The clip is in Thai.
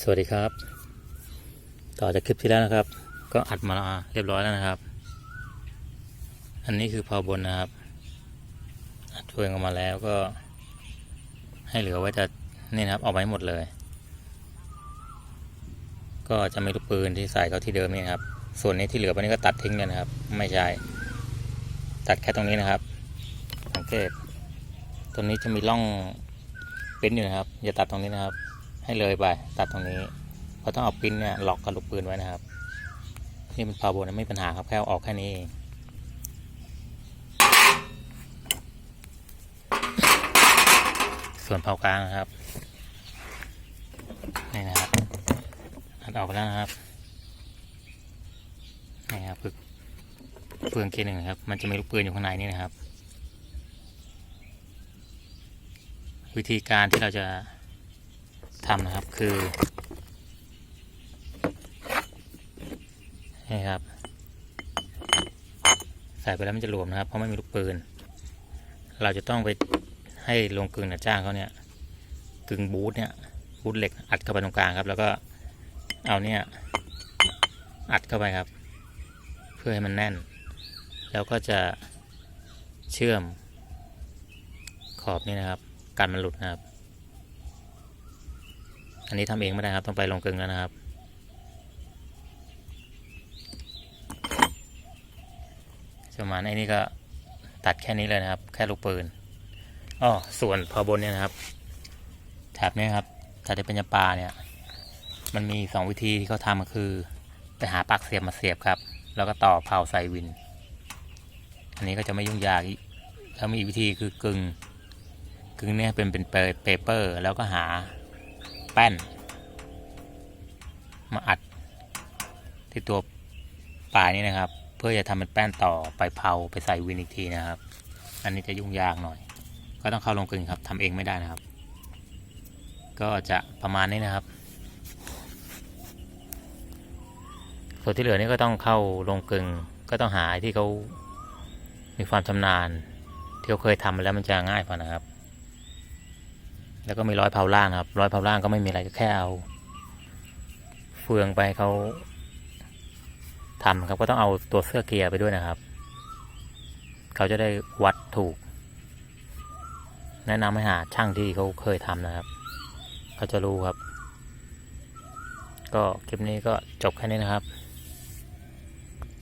สวัสดีครับ ต่อจากคลิปที่แล้วนะครับ ก็อัดมาเรียบร้อยแล้วนะครับ อันนี้คือเผาบนนะครับอัดเฟืองออกมาแล้วก็ ให้เหลือไว้แต่นี่นะครับเอาไว้หมดเลย ก็จะไม่ลูกปืนที่ใส่เขาที่เดิมนี่ครับ ส่วนนี้ที่เหลือไปนี่ก็ตัดทิ้งเลยนะครับ ไม่ใช่ตัดแค่ตรงนี้นะครับ สังเกตตรงนี้จะมีร่องเปิ้นอยู่นะครับ อย่าตัดตรงนี้นะครับ ให้เลยไป ตัดตรงนี้เราต้องเอาปิ้นเนี่ยล็อกกับลูกปืนไว้นะครับ นี่เป็นพาวโบนะไม่มีปัญหาครับแค่เอาออกแค่นี้เองส่วนเผากลางนะครับนี่นะครับอัดออกไปแล้วนะครับนี่ครับคือเฟืองเคหนึ่งครับ มันจะมีลูกปืนอยู่ข้างในนี่นะครับ วิธีการที่เราจะ ทำนะครับคือนี่ครับ ใส่ไปแล้วมันจะหลวมนะครับ เพราะไม่มีลูกปืน เราจะต้องไปให้ลงกึ่งนะจ้างเขาเนี่ยกึ่งบูทเนี่ยบูทเหล็กอัดเข้าไปตรงกลางครับ แล้วก็เอาเนี่ยอัดเข้าไปครับ เพื่อให้มันแน่น แล้วก็จะเชื่อมขอบนี่นะครับกันมันหลุดนะครับ อันนี้ทำเองไม่ได้ครับ ต้องไปลงกึ่งแล้วนะครับประมาณไอ้นี่ก็ตัดแค่นี้เลยนะครับ แค่ลูกปืนอ้อส่วนพอบนเนี่ยนะครับแถบนี้ครับถ้าได้เป็นยาปลาเนี่ย มันมีสองวิธีที่เขาทำก็คือไปหาปลั๊กเสียบมาเสียบครับ แล้วก็ต่อเผาใส่วิน อันนี้ก็จะไม่ยุ่งยากแล้วมีอีกวิธีคือกึ่งกึ่งเนี่ยเป็นเป็นเปเปอร์ แล้วก็หา แป้น มาอัดที่ตัวปลายนี้นะครับ เพื่อจะทำเป็นแป้นต่อไปเผาไปใส่วินอีกทีนะครับ อันนี้จะยุ่งยากหน่อย ก็ต้องเข้าลงกลึงครับทำเองไม่ได้นะครับ ก็จะประมาณนี้นะครับ ส่วนที่เหลือนี่ก็ต้องเข้าลงกลึงก็ต้องหาที่เขามีความชำนาญที่เขาเคยทำมาแล้วมันจะง่ายกว่านะครับ แล้วก็มีร้อยเผาล่างครับร้อยเผาล่างก็ไม่มีอะไรก็แค่เอาเฟืองไปเขาทำครับก็ต้องเอาตัวเสื้อเกียร์ไปด้วยนะครับ เขาจะได้วัดถูก แนะนำให้หาช่างที่เขาเคยทำนะครับ เขาจะรู้ครับ ก็คลิปนี้ก็จบแค่นี้นะครับ